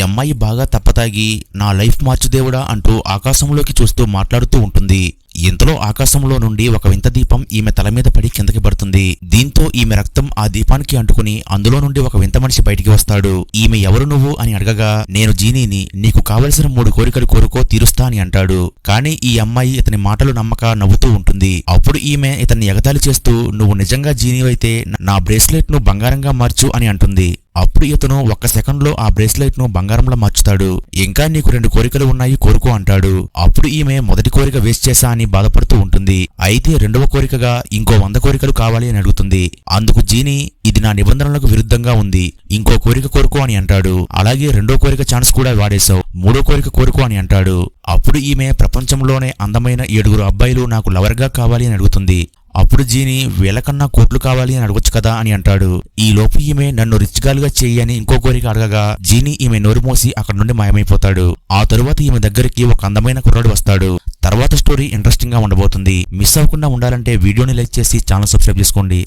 అమ్మాయి బాగా తప్పతాగి నా లైఫ్ మార్చు దేవుడా అంటూ ఆకాశంలోకి చూస్తూ మాట్లాడుతూ ఉంటుంది. ఇంతలో ఆకాశంలో నుండి ఒక వింత దీపం ఈమె తల మీద పడి కిందకి పడుతుంది. దీంతో ఈమె రక్తం ఆ దీపానికి అంటుకుని అందులో నుండి ఒక వింత మనిషి బయటికి వస్తాడు. ఈమె ఎవరు నువ్వు అని అడగగా నేను జీనీని నీకు కావలసిన మూడు కోరికలు కోరుకో తీరుస్తా అని అంటాడు. కానీ ఈ అమ్మాయి ఇతని మాటలు నమ్మక నవ్వుతూ ఉంటుంది. అప్పుడు ఈమె ఇతన్ని ఎగతాళి చేస్తూ నువ్వు నిజంగా జీనీవైతే నా బ్రేస్లెట్ను బంగారంగా మార్చు అని అంటుంది. అప్పుడు ఇతను ఒక్క సెకండ్లో ఆ బ్రేస్లెట్ను బంగారంలో మార్చుతాడు. ఇంకా నీకు రెండు కోరికలు ఉన్నాయి కోరుకో అంటాడు. అప్పుడు ఈమె మొదటి కోరిక వేస్ట్ చేశా అని బాధపడుతూ ఉంటుంది. అయితే రెండవ కోరికగా ఇంకో వంద కోరికలు కావాలి అని అడుగుతుంది. అందుకు జీని ఇది నా నిబంధనలకు విరుద్ధంగా ఉంది. ఇంకో కోరిక కోరుకో అని అంటాడు. అలాగే రెండో కోరిక ఛాన్స్ కూడా వాడేశావు. మూడో కోరిక కోరుకో అని అంటాడు. అప్పుడు ఈమె ప్రపంచంలోనే అందమైన ఏడుగురు అబ్బాయిలు నాకు లవర్గా కావాలి అని అడుగుతుంది. అప్పుడు జీని వీళ్ళకన్నా కోట్లు కావాలి అని అడగొచ్చు కదా అని అంటాడు. ఈ లోపు ఈమె నన్ను రిచ్ గాలుగా చెయ్యి అని ఇంకో కోరిక అడగగా జీని ఈమె నోరు మోసి అక్కడ నుండి మాయమైపోతాడు. ఆ తరువాత ఈమె దగ్గరికి ఒక అందమైన కుర్రాడు వస్తాడు. తర్వాత స్టోరీ ఇంట్రెస్టింగ్గా ఉండబోతుంది. మిస్ అవ్వకుండా ఉండాలంటే వీడియోని లైక్ చేసి ఛానల్ సబ్స్క్రైబ్ చేసుకోండి.